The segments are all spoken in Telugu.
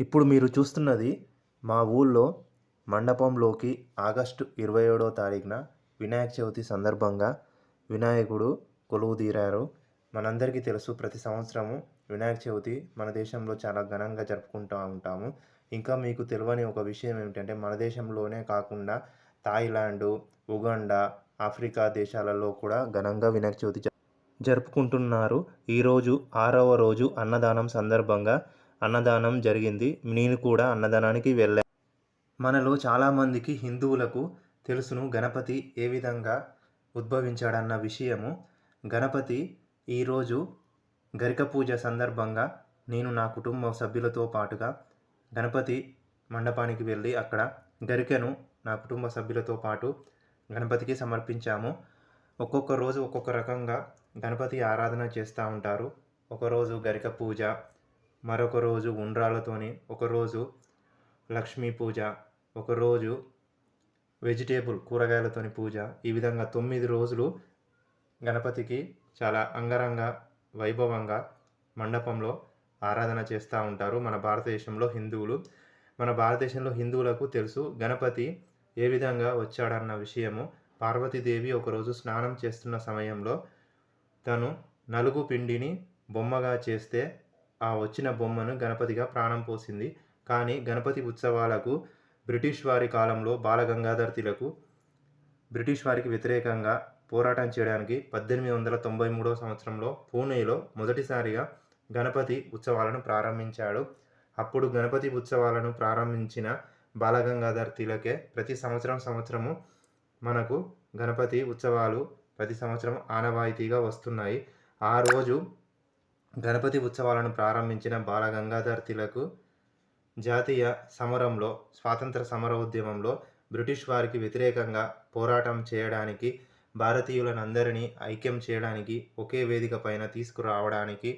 ఇప్పుడు మీరు చూస్తున్నది మా ఊళ్ళో మండపంలోకి ఆగస్టు ఇరవై ఏడవ తారీఖున వినాయక చవితి సందర్భంగా వినాయకుడు కొలువు తీరారు. మనందరికీ తెలుసు ప్రతి సంవత్సరము వినాయక చవితి మన దేశంలో చాలా ఘనంగా జరుపుకుంటూ ఉంటాము. ఇంకా మీకు తెలియని ఒక విషయం ఏమిటంటే మన దేశంలోనే కాకుండా థాయిలాండ్ ఉగాండా ఆఫ్రికా దేశాలలో కూడా ఘనంగా వినాయక చవితి జ- జరుపుకుంటున్నారు ఈరోజు ఆరవ రోజు అన్నదానం సందర్భంగా అన్నదానం జరిగింది. నేను కూడా అన్నదానానికి వెళ్ళాను మనలో చాలామందికి హిందువులకు తెలుసును గణపతి ఏ విధంగా ఉద్భవించాడన్న విషయము. గణపతి ఈరోజు గరిక పూజ సందర్భంగా నేను నా కుటుంబ సభ్యులతో పాటుగా గణపతి మండపానికి వెళ్ళి అక్కడ గరికను నా కుటుంబ సభ్యులతో పాటు గణపతికి సమర్పించాము. ఒక్కొక్క రోజు ఒక్కొక్క రకంగా గణపతి ఆరాధన చేస్తూ ఉంటారు. ఒకరోజు గరిక పూజ మరొక రోజు ఉండ్రాలతోని ఒకరోజు లక్ష్మీ పూజ ఒకరోజు వెజిటేబుల్ కూరగాయలతోని పూజ. ఈ విధంగా తొమ్మిది రోజులు గణపతికి చాలా అంగరంగ వైభవంగా మండపంలో ఆరాధన చేస్తూ ఉంటారు మన భారతదేశంలో హిందువులు. మన భారతదేశంలో హిందువులకు తెలుసు గణపతి ఏ విధంగా వచ్చాడన్న విషయము. పార్వతీదేవి ఒకరోజు స్నానం చేస్తున్న సమయంలో తను నలుగు పిండిని బొమ్మగా చేస్తే ఆ వచ్చిన బొమ్మను గణపతిగా ప్రాణం పోసింది. కానీ గణపతి ఉత్సవాలకు బ్రిటిష్ వారి కాలంలో బాలగంగాధర్ తిలకు బ్రిటిష్ వారికి వ్యతిరేకంగా పోరాటం చేయడానికి పద్దెనిమిది వందల తొంభై మూడవ సంవత్సరంలో పూణేలో మొదటిసారిగా గణపతి ఉత్సవాలను ప్రారంభించాడు. అప్పుడు గణపతి ఉత్సవాలను ప్రారంభించిన బాలగంగాధర్ తిలకే ప్రతి సంవత్సరం సంవత్సరము మనకు గణపతి ఉత్సవాలు ప్రతి సంవత్సరం ఆనవాయితీగా వస్తున్నాయి. ఆ రోజు గణపతి ఉత్సవాలను ప్రారంభించిన బాలగంగాధర్ తిలక్ జాతీయ సమరంలో స్వాతంత్ర సమర ఉద్యమంలో బ్రిటిష్ వారికి వ్యతిరేకంగా పోరాటం చేయడానికి భారతీయులనందరినీ ఐక్యం చేయడానికి ఒకే వేదిక పైన తీసుకురావడానికి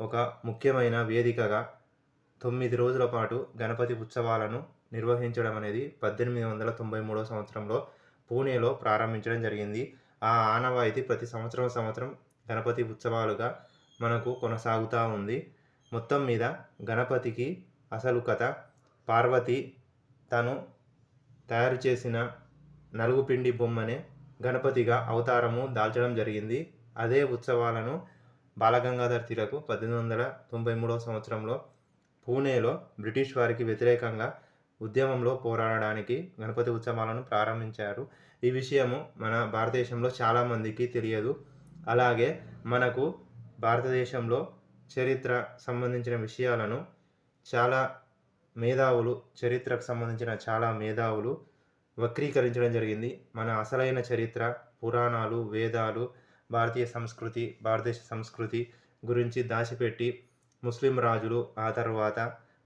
ఒక ముఖ్యమైన వేదికగా తొమ్మిది రోజుల పాటు గణపతి ఉత్సవాలను నిర్వహించడం అనేది పద్దెనిమిది వందల తొంభై మూడో సంవత్సరంలో పూణేలో ప్రారంభించడం జరిగింది. ఆ ఆనవాయితీ ప్రతి సంవత్సరం సంవత్సరం గణపతి ఉత్సవాలుగా మనకు కొనసాగుతూ ఉంది. మొత్తం మీద గణపతికి అసలు కథ పార్వతి తను తయారు చేసిన నలుగుపిండి బొమ్మనే గణపతిగా అవతారము దాల్చడం జరిగింది. అదే ఉత్సవాలను బాలగంగాధర్ తిలక్ పద్దెనిమిది వందల తొంభై మూడవ సంవత్సరంలో పూణేలో బ్రిటిష్ వారికి వ్యతిరేకంగా ఉద్యమంలో పోరాడడానికి గణపతి ఉత్సవాలను ప్రారంభించారు. ఈ విషయము మన భారతదేశంలో చాలామందికి తెలియదు. అలాగే మనకు భారతదేశంలో చరిత్ర సంబంధించిన విషయాలను చాలా మేధావులు చరిత్రకు సంబంధించిన చాలా మేధావులు వక్రీకరించడం జరిగింది. మన అసలైన చరిత్ర పురాణాలు వేదాలు భారతీయ సంస్కృతి భారతదేశ సంస్కృతి గురించి దాచిపెట్టి ముస్లిం రాజులు ఆ తర్వాత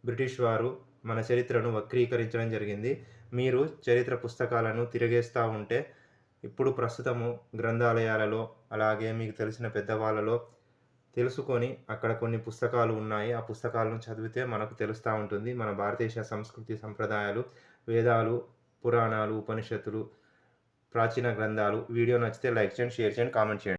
బ్రిటిష్ వారు మన చరిత్రను వక్రీకరించడం జరిగింది. మీరు చరిత్ర పుస్తకాలను తిరిగేస్తూ ఉంటే ఇప్పుడు ప్రస్తుతము గ్రంథాలయాలలో అలాగే మీకు తెలిసిన పెద్దవాళ్ళలో తెలుసుకొని అక్కడ కొన్ని పుస్తకాలు ఉన్నాయి. ఆ పుస్తకాలను చదివితే మనకు తెలుస్తూ ఉంటుంది. మన భారతదేశ సంస్కృతి సంప్రదాయాలు వేదాలు పురాణాలు ఉపనిషత్తులు ప్రాచీన గ్రంథాలు. వీడియో నచ్చితే లైక్ చేయండి షేర్ చేయండి కామెంట్ చేయండి.